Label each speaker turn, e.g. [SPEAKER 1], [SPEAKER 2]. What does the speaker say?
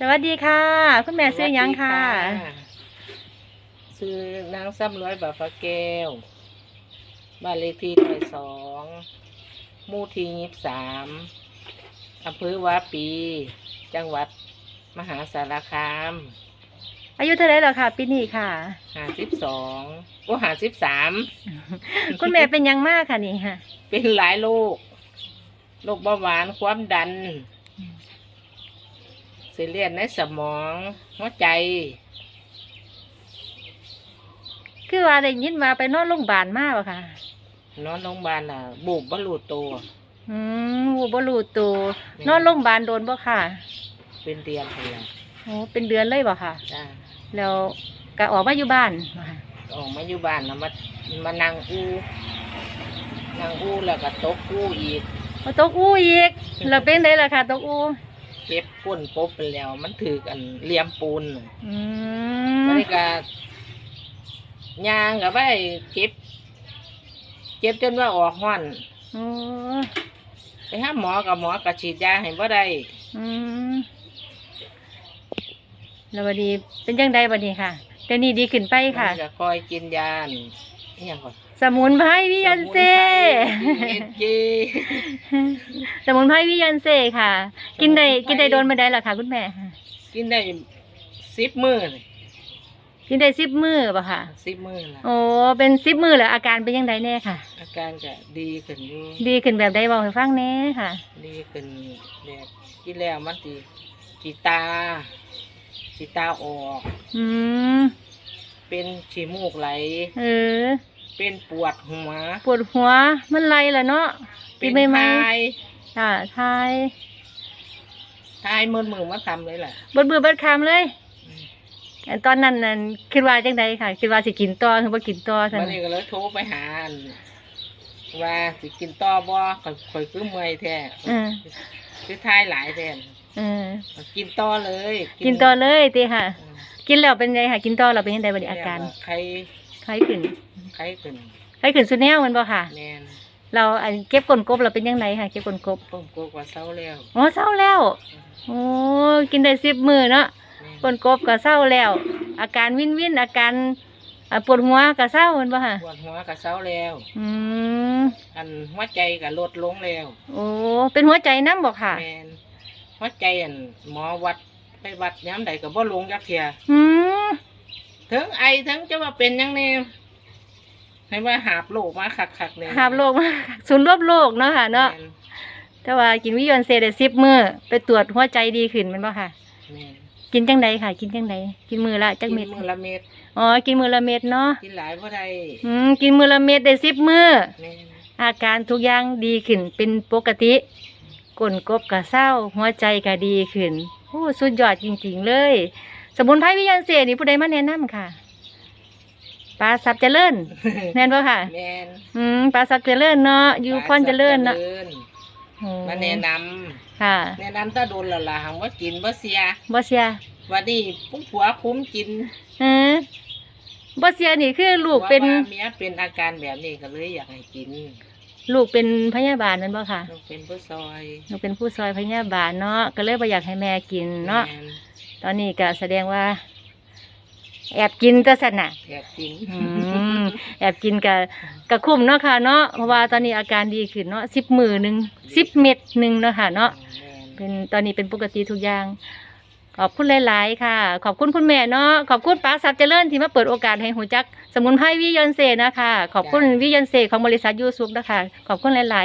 [SPEAKER 1] สวัสดีค่ะ คุณแม่ซื้อหยังค่ะ
[SPEAKER 2] สวัสดีซื้อนางซ้ำร้อยบาทฟ้าแก้ว บ้านเลขที่ร้อยสองหมู่ที่ยี่สามอำเภอวาปี จังหวัดมหาสารคาม
[SPEAKER 1] อายุเท่าไหรแล้วค่ะปีนี้ค่ะ
[SPEAKER 2] หาสิบสองโอ้หาสิบสาม
[SPEAKER 1] คุณแม่เป็นหยังมากค่ะนี่ค่ะ
[SPEAKER 2] เป็นหลายโรคโรคเบาหวานความดัน เส้นเลือดในสมองหัวใจ
[SPEAKER 1] คือว่าได้ยินมาไปนอนโรงพยาบาลมากค่ะ
[SPEAKER 2] นอนโรงพยาบาลอะ บุบบรรลุตัว
[SPEAKER 1] อืมวูบรูตัวนอนโรงพยาบาลโดนบ่ค่ะ
[SPEAKER 2] เป็นเดือนไปแล้ว
[SPEAKER 1] โอ้เป็นเดือนเลยบ่ค่ะ
[SPEAKER 2] จ้า
[SPEAKER 1] แล้วก็ออกมาอยู่บ้านบ่ค่ะ
[SPEAKER 2] ออกมาอยู่บ้านแล้วมามานั่งอูนั่งอูแล้วก็ตกอูอีก
[SPEAKER 1] มาตกอู้อีกแล้วเป็นไดล่ะค่ะ ตกอู้
[SPEAKER 2] เก็บก้นกบไปแล้ว มันถือกันเหลี่ยมปูนน่ะ
[SPEAKER 1] อื
[SPEAKER 2] แล้ว
[SPEAKER 1] ม
[SPEAKER 2] นี่ก็ยางกับไปเก็บ เจ็บจนว่าออกห้อน
[SPEAKER 1] โอ้
[SPEAKER 2] ไปหาหมอกับหมอกับฉีดยาให้บ่ได้
[SPEAKER 1] อืมแล้ววันนี้เป็นจังไดบัดนี้ค่ะเดี๋ยวนี้ดีขึ้นไปค่ะ
[SPEAKER 2] มันก็คอยกินยานี่อหย่างก่อน
[SPEAKER 1] สมุนไพรวิยันเซ
[SPEAKER 2] เอ็ดเจ
[SPEAKER 1] สมุนไพรวิยันเซค่ะ กินได้กินได้โดนมาได้หรอคะคุณแม่
[SPEAKER 2] กินได้สิบมือเลย
[SPEAKER 1] กินได้สิบมือป่ะค่ะ
[SPEAKER 2] สิบมือละ
[SPEAKER 1] โอ้เป็นสิบมือเหรออาการเป็นยังไงแน่ค่ะ
[SPEAKER 2] อาการก็ดีขึ้นอยู่
[SPEAKER 1] ดีขึ้นแบบใดบอกให้ฟังแน่ค่ะ
[SPEAKER 2] ดีขึ้นแบบกินแล้วมันสีสีตาสีตาออก
[SPEAKER 1] อืม
[SPEAKER 2] เป็นฉีมูกไหล
[SPEAKER 1] เออ
[SPEAKER 2] เป็นปวดหัว
[SPEAKER 1] ปวดหัวมันไรล่ะเนาะ
[SPEAKER 2] เป็
[SPEAKER 1] ปี
[SPEAKER 2] น
[SPEAKER 1] ใหม่ใหม่
[SPEAKER 2] ทาย
[SPEAKER 1] ค่ะทาย
[SPEAKER 2] ทายมือมือมาทำเลยแหละ
[SPEAKER 1] บดเบื่อเบิดคำเลย
[SPEAKER 2] อืม
[SPEAKER 1] อันตอนนั้นนั่นคิดว่าจังใดค่ะ คิดว่าสิกินต่อคือว่ากินต่อท่าน
[SPEAKER 2] วันนี้ก็เลยโทรไปหาอันว่าสิกินต่อบ่ข่อยข่อยคือเมื่อยแท้
[SPEAKER 1] เออ
[SPEAKER 2] คือทายหลายแทน
[SPEAKER 1] เออ
[SPEAKER 2] กินต่อเลย
[SPEAKER 1] กินต่อเลยตีค่ะ
[SPEAKER 2] อืม
[SPEAKER 1] กินแล้วเป็นไงค่ะ กินต่อเราเป็นยังไงบัดนี้อาการ
[SPEAKER 2] ไข้
[SPEAKER 1] ไข้ขึ้น
[SPEAKER 2] ไข้ขึ้น
[SPEAKER 1] ไข้ขึ้นสุดแนวแมันบ่ค่ะ
[SPEAKER 2] แมน
[SPEAKER 1] เราอันเก็บกลนกบเราเป็นยังไงค่ะ เก็บกลนกบ
[SPEAKER 2] ต้มกกว่าเศร้าแล้ว
[SPEAKER 1] อ๋อเศร้าแล้วโอ้กินได้สิบมือเนาะ
[SPEAKER 2] แม่น
[SPEAKER 1] กลนกบก็เศร้าแล้ว อาการวินวินอาการอ่าปวดหัวก็เศร้าแมันบ่ค่ะ
[SPEAKER 2] ปวดหัวกับเศร้าแล้ว
[SPEAKER 1] อืม
[SPEAKER 2] อันหัวใจก็ลดลงแล้ว
[SPEAKER 1] โอ้เป็นหัวใจน้ำบ่ค่ะ
[SPEAKER 2] แมนหัวใจอันหมอวัดไปวัดย้ำใดก็บ่ลงยักเทีย
[SPEAKER 1] อืม
[SPEAKER 2] ถึงไอถึงจะว่าเป็นหยังแน่ให้ว่าหาบโลกมาคักๆเลย
[SPEAKER 1] หาบโลกมาศูนย์รวบโลกเนาะค่ะ เนาะ
[SPEAKER 2] แม่น
[SPEAKER 1] แต่ว่ากินวิยอนเซได้สิบมือไปตรวจหัวใจดีขึ้นแมันบ่ค่ะ
[SPEAKER 2] แม่น
[SPEAKER 1] กินจังใดค่ะ กินจังใดกินมือละจัก
[SPEAKER 2] กิน
[SPEAKER 1] เม็ด
[SPEAKER 2] มือละเม็ด
[SPEAKER 1] อ๋อ กินมือละเม็ดเนาะ
[SPEAKER 2] กินหลายบ่ได้
[SPEAKER 1] อืมกินมือละเม็ดได้สิบมือ
[SPEAKER 2] แม่น
[SPEAKER 1] อาการทุกอย่างดีขึ้นเป็นปกติก้นกบก็เศร้า หัวใจก็ดีขึ้นโอ้สุดยอดจริง ๆ เลย สมุนไพรวิญญาณเสนี่ผู้ใดมาแนะนำค่ะปลาสับเจริญแม่นบ่ค่ะ
[SPEAKER 2] แม่น
[SPEAKER 1] อืมปลาสับเจริญเนาะอยู่พรเจริญเนาะ
[SPEAKER 2] เจริญ
[SPEAKER 1] โอ้
[SPEAKER 2] มาแนะนำ
[SPEAKER 1] ค่ะ
[SPEAKER 2] แนะนำถ้าโดนและล่ะหังว่ากินบ่เสีย
[SPEAKER 1] บ่เสีย
[SPEAKER 2] วันนี้ปุ๊ผัวคุ้มกิน
[SPEAKER 1] เออบ่เสียนี่คือลูกเป็น
[SPEAKER 2] ว่าเมียเป็นอาการแบบนี้ก็เลยอยากให้กิน
[SPEAKER 1] ลูกเป็นพยาบาลนั่นบ่ค่ะ
[SPEAKER 2] ต้องเป็นผู้ซอย
[SPEAKER 1] ลูกเป็นผู้ซอยพยาบาลเนาะก็เลยบ่อยากให้แม่กินเนาะ
[SPEAKER 2] แม่
[SPEAKER 1] ตอนนี้ก็แสดงว่า แอบกินตัวสันน่ะ
[SPEAKER 2] อยากกิน
[SPEAKER 1] อืมแอบกินกับกับคุ้มเนาะค่ะเนาะเพราะว่าตอนนี้อาการดีขึ้นเนาะสิบมือหนึ่งสิบเม็ดหนึ่งเนาะค่ะเนาะ
[SPEAKER 2] แม่น
[SPEAKER 1] เป็นตอนนี้เป็นปกติทุกอย่าง ขอบคุณหลาย ๆ ค่ะ ขอบคุณคุณแม่เนาะขอบคุณป้าสับเจริญที่มาเปิดโอกาสให้หูจัก สมุนไพรวิยอนเซนะคะ ขอบคุณวิยอนเซของบริษัทยูซุกนะคะ ขอบคุณหลาย ๆ